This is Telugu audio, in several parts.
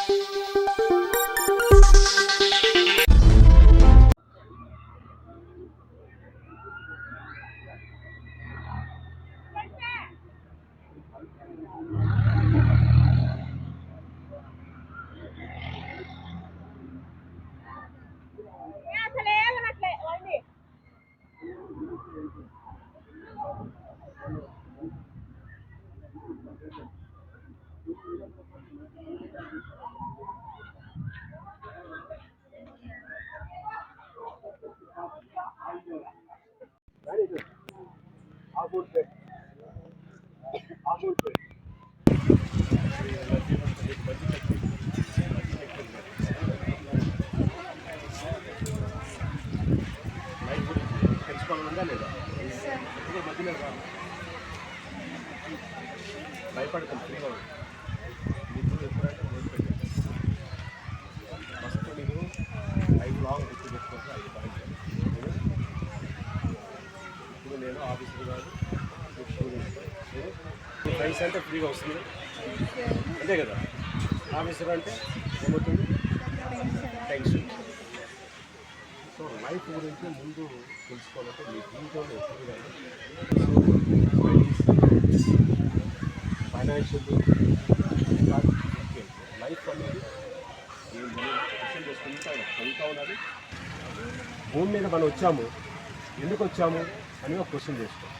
అసలు లైఫ్ భయపడతాను ఫ్రీగా ఉంది. నీకు ఎప్పుడంటే ఫస్ట్ లైఫ్ లాంగ్ గుర్తు పెట్టుకోవచ్చు ఐదు పాయింట్ ఇప్పుడు నేను ఆఫీసర్ కాదు ఐస్ అంటే ఫ్రీగా వస్తుంది. అంతే కదా? ఆఫీసర్ అంటే ఏమవుతుంది? టెన్షన్ సో లైఫ్ గురించి ముందు తెలుసుకోవాలంటే మీ జీవితంలో ఎప్పుడు కానీ ఫైనాన్షియల్ లైఫ్ అనేది ఈ చేసుకుంటా చదువుతా ఉన్నది భూమి మీద మనం వచ్చాము. ఎందుకు వచ్చాము? అని ఒక క్వశ్చన్ చేసుకోవాలి.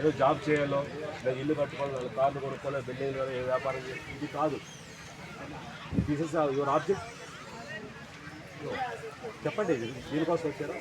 ఏదో జాబ్ చేయాలో లేదా ఇల్లు కట్టుకోవాలి లేదా కార్లు కొనుక్కోవాలి బిల్డింగ్ ఏ వ్యాపారం చేయాలి ఇది కాదు. దిస్ ఇస్ యువర్ ఆబ్జెక్ట్ చెప్పండి దీనికోసం వచ్చారా?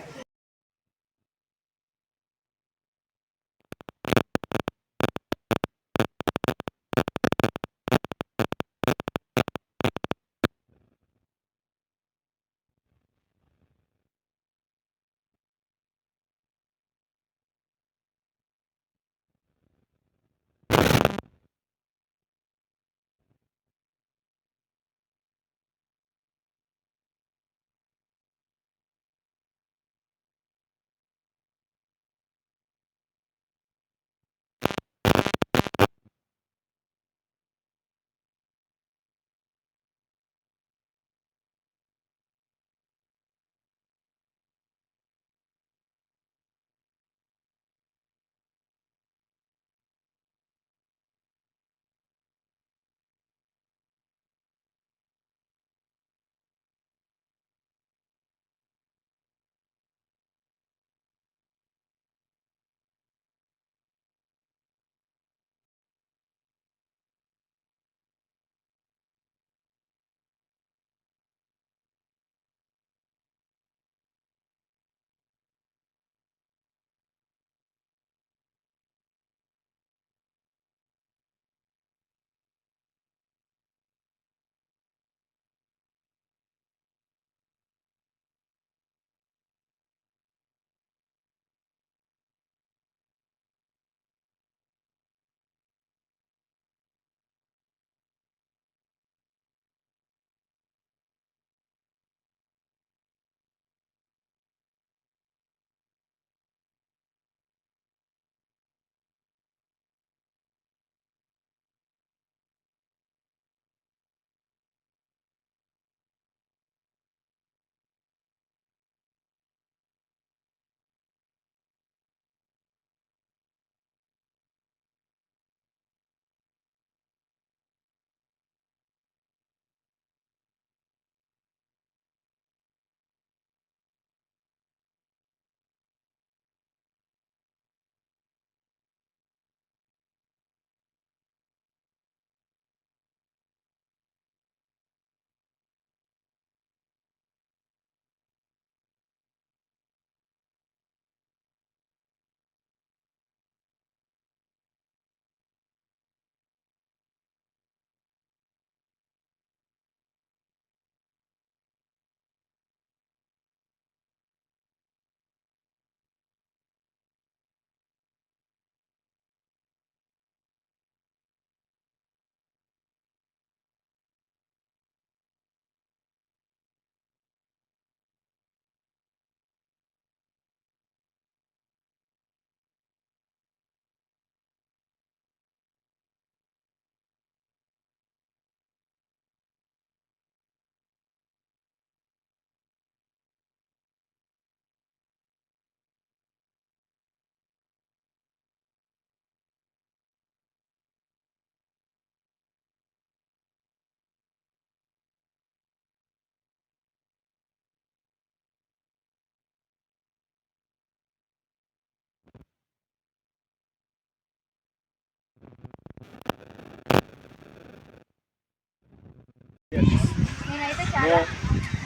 నేనైతే చాలా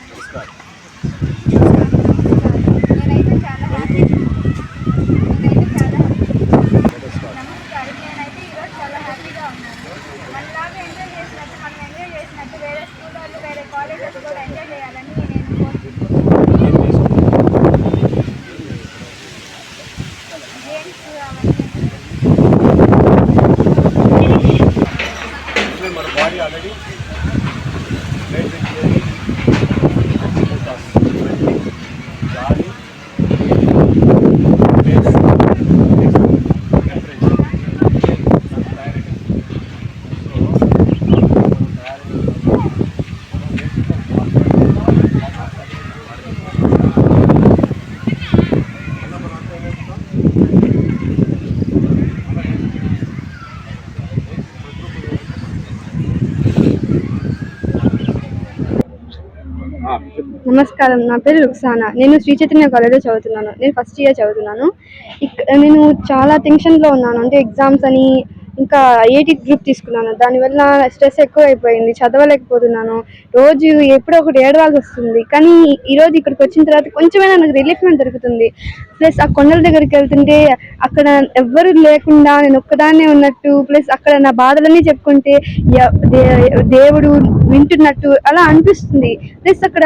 నమస్కారం. నమస్కారం. నా పేరు రుక్సానా. నేను శ్రీ చైతన్య కాలేజ్లో చదువుతున్నాను. నేను ఫస్ట్ ఇయర్ చదువుతున్నాను. ఇక్కడ నేను చాలా టెన్షన్లో ఉన్నాను. అంటే ఎగ్జామ్స్ అని ఇంకా ఏటీ గ్రూప్ తీసుకున్నాను. దానివల్ల స్ట్రెస్ ఎక్కువ అయిపోయింది చదవలేకపోతున్నాను. రోజు ఎప్పుడో ఒకటి ఏడవాల్సి వస్తుంది. కానీ ఈరోజు ఇక్కడికి వచ్చిన తర్వాత కొంచెమైనా నాకు రిలీఫ్మెంట్ దొరుకుతుంది. ప్లస్ ఆ కొండల దగ్గరికి వెళ్తుంటే అక్కడ ఎవ్వరు లేకుండా నేను ఒక్కదాన్నే ఉన్నట్టు ప్లస్ అక్కడ నా బాధలన్నీ చెప్పుకుంటే దేవుడు వింటున్నట్టు అలా అనిపిస్తుంది. ప్లస్ అక్కడ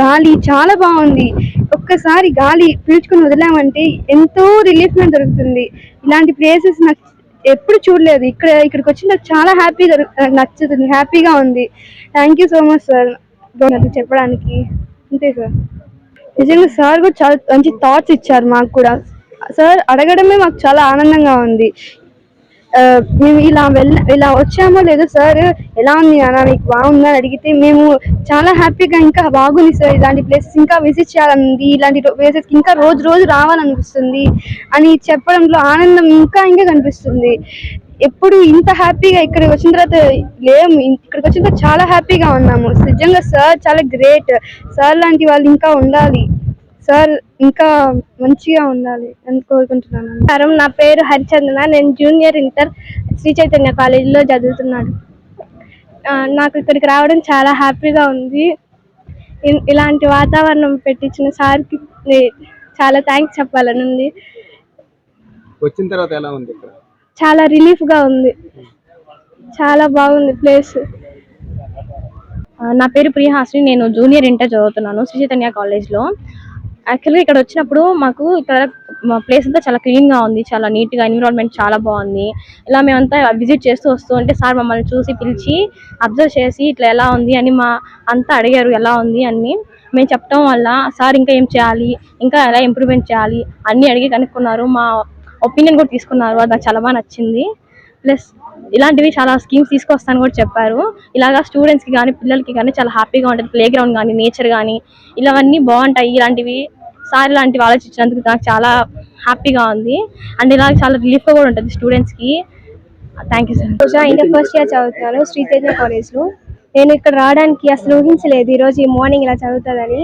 గాలి చాలా బాగుంది. ఒక్కసారి గాలి పీల్చుకుని వదిలామంటే ఎంతో రిలీఫ్మెంట్ దొరుకుతుంది. ఇలాంటి ప్లేసెస్ నాకు ఎప్పుడు చూడలేదు. ఇక్కడ ఇక్కడికి వచ్చి నాకు చాలా హ్యాపీగా నచ్చుతుంది. హ్యాపీగా ఉంది. Thank you so much sir చెప్పడానికి. అంతే సార్ నిజంగా సార్ కూడా చాలా మంచి థాట్స్ ఇచ్చారు మాకు కూడా. సార్ అడగడమే మాకు చాలా ఆనందంగా ఉంది. మేము ఇలా వెళ్ళ ఇలా వచ్చామో లేదో సార్ ఎలా ఉంది అన్న మీకు బాగుందా అని అడిగితే మేము చాలా హ్యాపీగా ఇంకా బాగుంది సార్ ఇలాంటి ప్లేసెస్ ఇంకా విజిట్ చేయాలనుంది ఇలాంటి ప్లేసెస్కి ఇంకా రోజు రోజు రావాలనిపిస్తుంది అని చెప్పడంలో ఆనందం ఇంకా ఇంకా కనిపిస్తుంది. ఎప్పుడు ఇంత హ్యాపీగా ఇక్కడికి వచ్చిన తర్వాత లేము ఇక్కడికి వచ్చిన తర్వాత చాలా హ్యాపీగా ఉన్నాము. నిజంగా సార్ చాలా గ్రేట్ సార్ లాంటి వాళ్ళు ఇంకా ఉండాలి. సార్ ఇంకా మంచిగా ఉండాలి అని కోరుకుంటున్నాను. నమస్కారం నా పేరు హరిచందన. నేను జూనియర్ ఇంటర్ శ్రీ చైతన్య కాలేజీలో చదువుతున్నాను. నాకు ఇక్కడికి రావడం చాలా హ్యాపీగా ఉంది. ఇన్- ఇలాంటి వాతావరణం పెట్టించిన సార్కి నే- చాలా థ్యాంక్స్ చెప్పాలని ఉంది. వచ్చిన తర్వాత ఎలా ఉంది చాలా రిలీఫ్గా ఉంది. చాలా బాగుంది ప్లేస్. నా పేరు ప్రియహాసిని నేను జూనియర్ ఇంటర్ చదువుతున్నాను శ్రీ చైతన్య కాలేజ్లో. యాక్చువల్గా ఇక్కడ వచ్చినప్పుడు మాకు ఇక్కడ మా ప్లేస్ అంతా చాలా క్లీన్గా ఉంది చాలా నీట్గా ఎన్విరాన్మెంట్ చాలా బాగుంది. ఇలా మేమంతా విజిట్ చేస్తూ వస్తూ ఉంటే సార్ మమ్మల్ని చూసి పిలిచి అబ్జర్వ్ చేసి ఇట్లా ఎలా ఉంది అని మా అంతా అడిగారు ఎలా ఉంది అని మేము చెప్పడం వల్ల సార్ ఇంకా ఏం చేయాలి ఇంకా ఎలా ఇంప్రూవ్మెంట్ చేయాలి అన్నీ అడిగి కనుక్కున్నారు. మా ఒపీనియన్ కూడా తీసుకున్నారు అది నాకు చాలా బాగా నచ్చింది. ప్లస్ ఇలాంటివి చాలా స్కీమ్స్ తీసుకొస్తాను కూడా చెప్పారు. ఇలాగా స్టూడెంట్స్కి కానీ పిల్లలకి కానీ చాలా హ్యాపీగా ఉంటుంది. ప్లే గ్రౌండ్ కానీ నేచర్ కానీ ఇలావన్నీ బాగుంటాయి ఇలాంటివి. సార్ లాంటివి ఆలోచించినందుకు నాకు చాలా హ్యాపీగా ఉంది. అండ్ ఇలా చాలా రిలీఫ్గా కూడా ఉంటుంది స్టూడెంట్స్కి thank you sir Roja inter first year చదువుతున్నాను శ్రీతేజ కాలేజ్లో. నేను ఇక్కడ రావడానికి అసలు ఊహించలేదు ఈరోజు ఈ మార్నింగ్ ఇలా చదువుతుందని.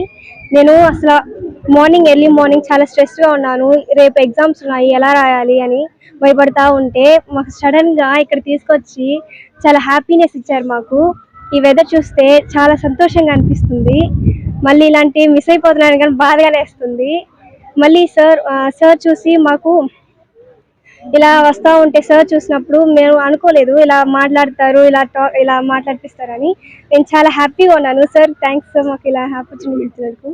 నేను అసలు మార్నింగ్ ఎర్లీ మార్నింగ్ చాలా స్ట్రెస్గా ఉన్నాను. రేపు ఎగ్జామ్స్ ఉన్నాయి ఎలా రాయాలి అని భయపడతా ఉంటే మాకు సడన్గా ఇక్కడ తీసుకొచ్చి చాలా హ్యాపీనెస్ ఇచ్చారు మాకు. ఈ వెదర్ చూస్తే చాలా సంతోషంగా అనిపిస్తుంది. మళ్ళీ ఇలాంటి మిస్ అయిపోతున్నాను కానీ బాధగానే వేస్తుంది. మళ్ళీ సార్ సార్ చూసి మాకు ఇలా వస్తూ ఉంటే సార్ చూసినప్పుడు మేము అనుకోలేదు ఇలా మాట్లాడతారు ఇలా టా ఇలా మాట్లాడిపిస్తారని. నేను చాలా హ్యాపీగా ఉన్నాను. సార్ థ్యాంక్స్ సార్ మాకు ఇలా ఆపర్చునిటీ ఇచ్చినందుకు.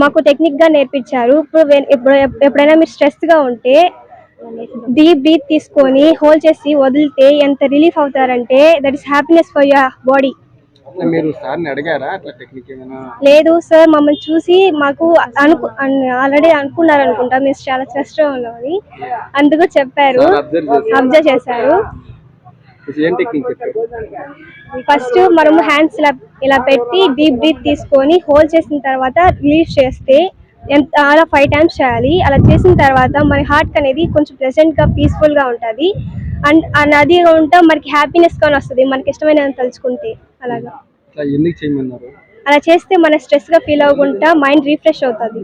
మాకు టెక్నిక్గా నేర్పించారు. ఇప్పుడు ఇప్పుడు ఎప్పుడైనా మీరు స్ట్రెస్గా ఉంటే డీప్ బ్రీత్ తీసుకొని హోల్డ్ చేసి వదిలితే ఎంత relief అవుతారంటే that is happiness for your body మీరు సార్ని అడిగారా? అట్లా టెక్నిక్ ఏమైనా? లేదు సార్ మమ్మల్ని చూసి మాకు అనుకు ఆల్రెడీ అనుకున్నారు అనుకుంటా మేము చాలా స్ట్రెస్లో ఉన్నామని అందుకు చెప్పారు. అబ్జర్వ్ చేశారు. ఏం టెక్నిక్ చెప్పారు? ఫస్ట్ మనము హ్యాండ్స్ ఇలా ఇలా పెట్టి డీప్ బ్రీత్ తీసుకొని హోల్డ్ చేసిన తర్వాత రిలీజ్ చేస్తే ఎంత అలా ఫైవ్ టైమ్స్ చేయాలి. అలా చేసిన తర్వాత మన హార్ట్ అనేది కొంచెం ప్లెజెంట్గా పీస్ఫుల్గా ఉంటుంది. అండ్ అది ఉంటా మనకి హ్యాపీనెస్ కానీ వస్తుంది. మనకి ఇష్టమైన తలుచుకుంటే అలాగా. అలా చేస్తే మన స్ట్రెస్గా ఫీల్ అవ్వకుండా మైండ్ రీఫ్రెష్ అవుతుంది.